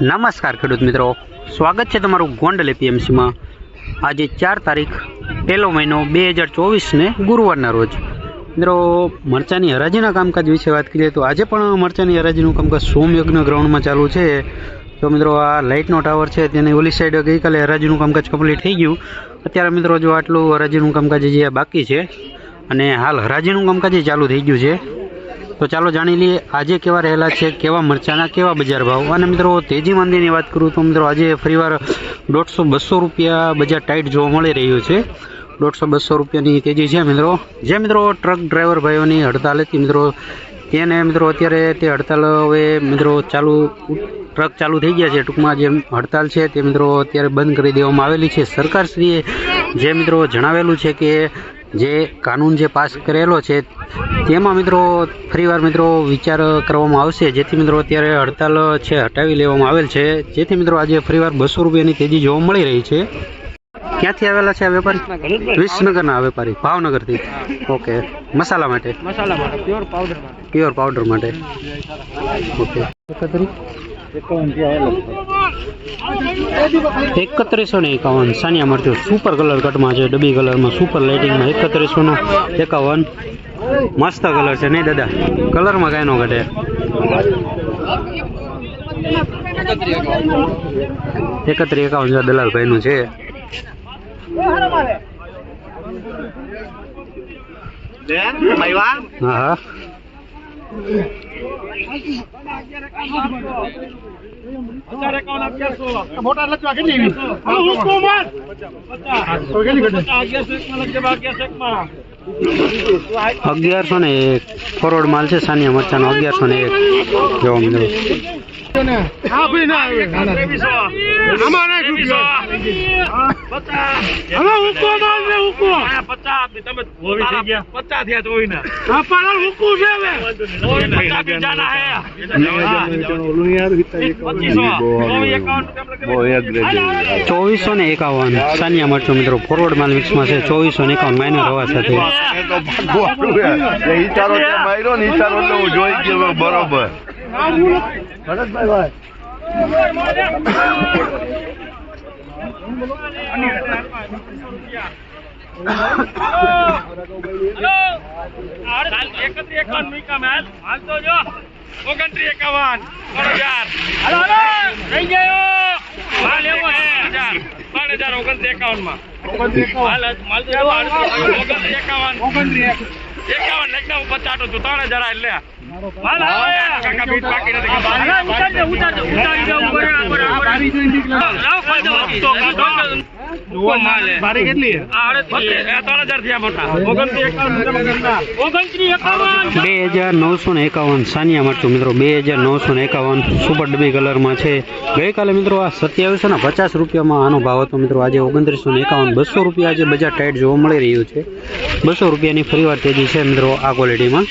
નમસ્કાર ખેડૂત મિત્રો. સ્વાગત છે તમારું ગોંડલ એપીએમસીમાં. આજે ચાર તારીખ, પહેલો મહિનો બે હજાર ચોવીસને ગુરુવારના રોજ. મિત્રો, મરચાની હરાજીના કામકાજ વિશે વાત કરીએ તો આજે પણ મરચાની હરાજીનું કામકાજ સોમયજ્ઞ ગ્રાઉન્ડમાં ચાલુ છે. તો મિત્રો, આ લાઇટનો ટાવર છે, તેની ઓલી સાઈડ ગઈકાલે હરાજીનું કામકાજ કમ્પ્લીટ થઈ ગયું. અત્યારે મિત્રો, જો આટલું હરાજીનું કામકાજ જે બાકી છે, અને હાલ હરાજીનું કામકાજ ચાલુ થઈ ગયું છે. તો ચાલો જાણી લઈએ, આજે કેવા રહેલા છે, કેવા મરચાના, કેવા બજાર ભાવ? અને મિત્રો, તેજી મંદીની વાત કરું તો મિત્રો, આજે ફરીવાર દોઢસો બસો રૂપિયા બજાર ટાઈટ જોવા મળી રહ્યું છે. દોઢસો બસો રૂપિયાની તેજી છે મિત્રો. જે મિત્રો, ટ્રક ડ્રાઈવર ભાઈઓની હડતાલ હતી મિત્રો, તેને મિત્રો અત્યારે તે હડતાલ હવે મિત્રો ચાલુ, ટ્રક ચાલુ થઈ ગયા છે. ટૂંકમાં જે હડતાલ છે તે મિત્રો અત્યારે બંધ કરી દેવામાં આવેલી છે. સરકારશ્રીએ જે મિત્રો જણાવેલું છે કે જે કાનૂન જે પાસ કરેલો છે તેમાં મિત્રો ફરીવાર મિત્રો વિચાર કરવામાં આવશે. જેથી મિત્રો અત્યારે હડતાલ છે હટાવી લેવામાં આવેલ છે. જેથી મિત્રો આજે ફરીવાર બસો રૂપિયાની તેજી જોવા મળી રહી છે. ક્યાંથી આવેલા છે આ વેપારી? વિસનગરના વેપારી ભાવનગરથી. ઓકે. મસાલા માટે? મસાલા માટે પ્યોર પાવડર માટે. પ્યોર પાવડર માટે. ઓકે. એકત્રીસો ને એકાવન. સાનિયા મરચું સુપર કલર કટમાં છે. ડબ્બી કલરમાં સુપર લાઇટિંગમાં એકત્રીસો નો એકાવન. મસ્ત કલર છે નહીં દાદા? કલરમાં કાંઈ નો ઘટે. એકત્રીસ એકાવન છે દલાલભાઈનું છે. હા હા. અગિયારસો ને એક. કરોડ માલ છે સાનિયા મરચાનો અગિયારસો ને એક. જોવા હવે પચાસ થયા તો હુકુ. છે હવે પચાસ હે ચોવીસો ને એકાવન. સાનિયા મરચું મિત્રો ફોરવર્ડ માલ મિક્સમાં છે ચોવીસો ને એકાવન માઇનર હવા સાથે. ઈચારો તે માર્યો ને ઈચારો તો હું જોઈ ગયો બરોબર. એકત્રીસ એકાવન ત્રણ હજાર હે હજાર ત્રણ હજાર ઓગણત્રીસ એકાવનમાં તો એકાવન એકાવન લખના પચાસ તો ત્રણ હજાર એટલે બે હજાર નવસો ને એકાવન સાનિયા મરચું મિત્રો બે હજાર નવસો ને એકાવન સુપર ડબી કલરમાં છે. ગઈકાલે મિત્રો આ સત્યાવીસો ને પચાસ રૂપિયામાં આનો ભાવ હતો મિત્રો. આજે ઓગણત્રીસો ને એકાવન બસો રૂપિયા આજે બજાર ટાઈટ જોવા મળી રહ્યું છે. બસો રૂપિયાની ફરીવાર તેજી છે મિત્રો આ ક્વોલિટીમાં